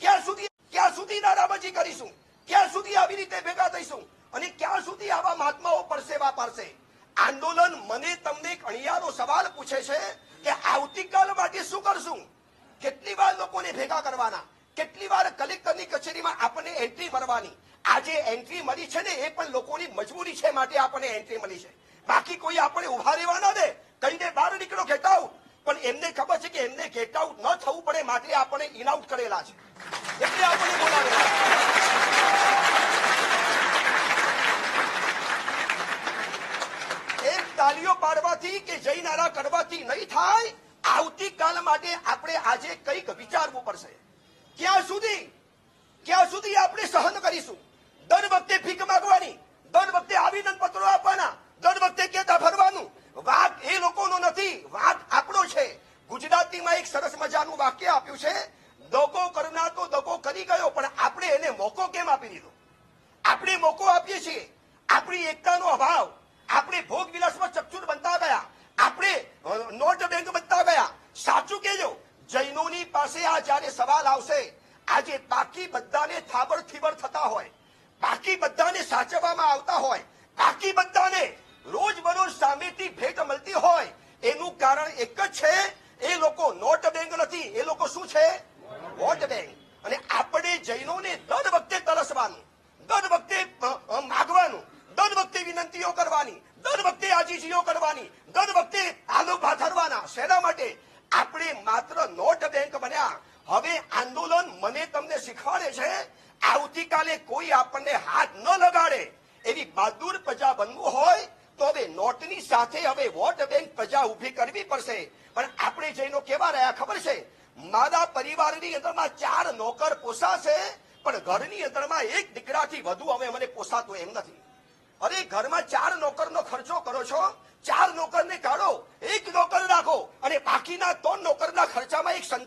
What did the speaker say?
ક્યાં સુધી ક્યાં સુધી નારાબાજી કરીશું? ક્યાં સુધી આવી રીતે ભેગા થઈશું? અને ક્યાં સુધી આવા મહાત્માઓ પરસેવા પાડશે? આંદોલન મને તમને એક અણિયારો સવાલ પૂછે છે કે આવતીકાલ માટે શું કરશું? કેટલી વાર લોકોને ભેગા કરવાના? કેટલી વાર કલેક્ટરની કચેરીમાં આપણને એન્ટ્રી મળવાની આજે એન્ટ્રી મળી છે ને એ પણ લોકોની મજબૂરી છે માટે આપણને એન્ટ્રી મળી છે. બાકી કોઈ આપણે ઊભા રહેવાના દે કહીને બહાર નીકળો આઉટ પણ એમને ખબર છે કે એમને ગેટ આઉટ ન થવું પડે માટે આપણે ઇન આઉટ કરેલા છે. એટલે આપણને બોલાવેલા તાલીઓ પાડવાથી કે જય નારા કરવાથી નહીં થાય, આવતીકાલ માટે આપણે આજે કંઈક વિચારવું પડશે. ક્યાં સુધી? ક્યાં સુધી આપણે સહન કરીશું દર વખતે ભીખ માંગવાની દર વખતે આવેદન પત્રો આપવાના દર વખતે કેતા ભરવાનું વાત એ લોકોનો નથી વાત આપણો છે ગુજરાતીમાં એક સરસ મજાનું વાક્ય આપ્યું છે, દગો કરનાર તો દગો કરી ગયો, પણ આપણે એને મોકો કેમ આપી દીધો? આપણે મોકો આપીએ છીએ. આપણી એકતાનો અભાવ. આપણે ભોગ વિલાસમાં ચકચૂર બનતા ગયા. આપણે નોટ બેંક બનતા ગયા. સાચું કેજો જૈનોની પાસે આ જ્યારે સવાલ આવશે, આજે બાકી બધાને થાબડ થીબર થતા હોય. બાકી બધાને સાચવવામાં આવતા હોય. બાકી બધાને રોજ બરોજ સામેથી ભેટ મળતી હોય. એનું કારણ એક જ છે એ લોકો નોટ બેંક નથી એ લોકો શું છે વોટ બેંક અને આપણે જૈનોને દર વખતે તરસવાનું દર વખતે માગવાનું દર વખતે વિનંતીઓ કરવાની દર વખતે આજીજીઓ કરવાની દર વખતે આલો પાથરવાના. શેના માટે? આપણે માત્ર નોટ બેંક બન્યા. હવે આંદોલન મને તમને શીખવાડે છે, આવતીકાલે કોઈ આપણને હાથ ન લગાડે. એવી બહાદુર પ્રજા બનવું હોય, તો હવે નોટની સાથે હવે વોટ બેંક પ્રજા ઊભી કરવી પડશે. પણ આપણે જૈનો કેવા રહ્યા ખબર છે? માદા પરિવારની અંદરમાં ચાર નોકર પોસાશે, પણ ઘરની અંદરમાં એક દીકરાથી વધુ હવે મને પોસાતો એમ નથી. અરે ઘરમાં ચાર નોકરનો ખર્ચો કરો છો? ચાર નોકરને કાઢો, એક નોકર રાખો અને બાકીના ત્રણ નોકરના ખર્ચામાં એક સંત